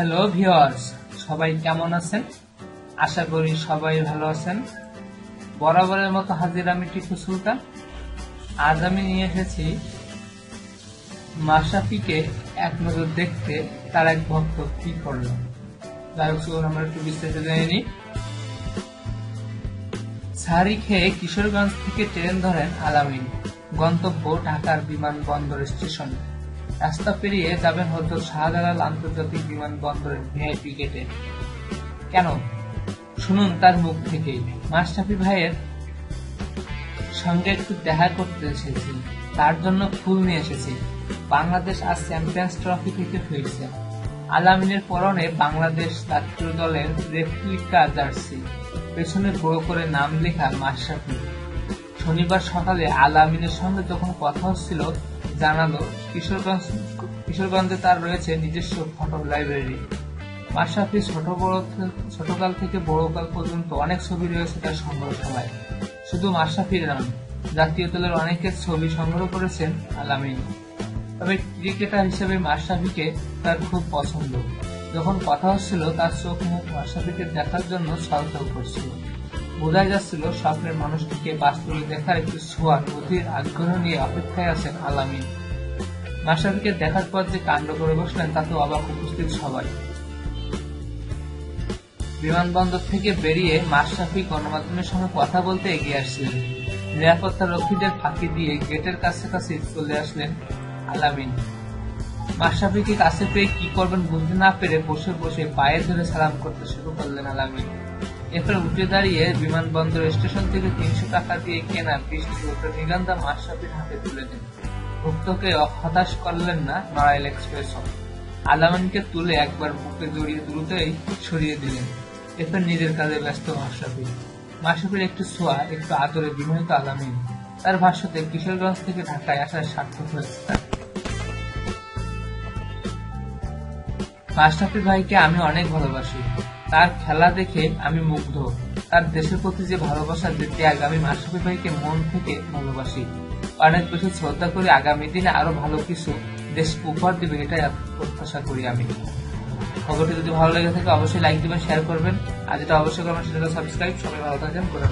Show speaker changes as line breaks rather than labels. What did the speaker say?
Hello viewers সবাই কেমন আছেন? আশা করি সবাই ভালো আছেন। বরাবরের মতো হাজির আমি টিপু সুলতান। আজ আমি নিয়ে এসেছি মাসাফিকে এক নজর দেখতে তার এক ভক্ত কি করল। যাই হোক আমরা একটু বিস্তারিত জেনে নিই। সারি খেয়ে কিশোরগঞ্জ থেকে ট্রেন ধরেন আলামিন। গন্তব্য ঢাকার বিমানবন্দর স্টেশন। রাস্তা পেরিয়ে যাবেন হয়তো শাহজালাল আন্তর্জাতিক বিমানবন্দরের ভিআইপি গেটে কেন? শুনুন তার মুখ থেকেই মাস্টাফি ভাইয়ের সঙ্গে একটু দেখা করতে এসেছি। তার জন্য ফুল নিয়ে এসেছি। বাংলাদেশ আজ চ্যাম্পিয়ন্স ট্রফি থেকে ফিরছে। আলামিনের পরনে বাংলাদেশ জাতীয় দলের রেপ্লিকা জার্সি। পেছনে বড় করে নাম লেখা মাশরাফি। শনিবার সকালে আলামিনের সঙ্গে যখন কথা হচ্ছিল জানালো কিশোরগঞ্জ, কিশোরগঞ্জে তার রয়েছে নিজস্ব ফটো লাইব্রেরি। মাশরাফি ছোট বড় ছোটকাল থেকে বড়কাল পর্যন্ত অনেক ছবি রয়েছে তার সংগ্রহশালায়। শুধু মাশরাফির নন জাতীয় দলের অনেকের ছবি সংগ্রহ করেছেন আলামিন। তবে ক্রিকেটার হিসেবে মাশরাফিকে তার খুব পছন্দ। যখন কথা হচ্ছিল, তার চোখ মুখ মাশরাফিকে দেখার জন্য ছলছল করছিল। বোঝাই যাচ্ছিল, স্বপ্নের মানুষটিকে বাস্তবে দেখার একটু ছোঁয়ার অধীর আগ্রহ নিয়ে অপেক্ষায় আছেন আলামিন। মাশরাফিকে দেখার পর যে কাণ্ড করে বসলেন, তাতে অবাক উপস্থিত সবাই। বিমানবন্দর থেকে বেরিয়ে মাশরাফি গণমাধ্যমের সঙ্গে কথা বলতে এগিয়ে আসছিলেন। নিরাপত্তা রক্ষীদের ফাঁকি দিয়ে গেটের কাছে কাছে চলে আসলেন আলামিন। মাশরাফিকে কাছে পেয়ে কি করবেন বুঝতে না পেরে বসে বসে পায়ে ধরে সালাম করতে শুরু করলেন আলামিন। এরপর উঠে দাঁড়িয়ে বিমানবন্দর স্টেশন থেকে তিনশো টাকা দিয়ে কেনা বৃষ্টি বোতল নিগান্দা মাশরাফির হাতে তুলে দেন। ভক্তকে হতাশ করলেন না নড়াইল এক্সপ্রেস। আলামিনকে তুলে একবার বুকে জড়িয়ে দ্রুতই সরিয়ে দিলেন। এরপর নিজের কাজে ব্যস্ত মাশরাফি। মাশরাফির একটু ছোঁয়া, একটু আদরে বিমোহিত আলামিন। তার ভাষ্যতে কিশোরগঞ্জ থেকে ঢাকায় আসার সার্থক হয়েছে। মাশরাফি ভাইকে আমি অনেক ভালোবাসি। তার খেলা দেখে আমি মুগ্ধ। তার দেশের প্রতি যে ভালোবাসা যে ত্যাগ আমি মাসুফি ভাইকে মন থেকে ভালোবাসি। অনেক বেশি শ্রদ্ধা করে আগামী দিনে আরও ভালো কিছু দেশ উপহার দিবে এটাই প্রত্যাশা করি আমি। খবরটি যদি ভালো লেগে থাকে, অবশ্যই লাইক দিবেন শেয়ার করবেন। আর যেটা অবশ্যই করবেন সেটা সাবস্ক্রাইব সবাই ভালো থাকেন করে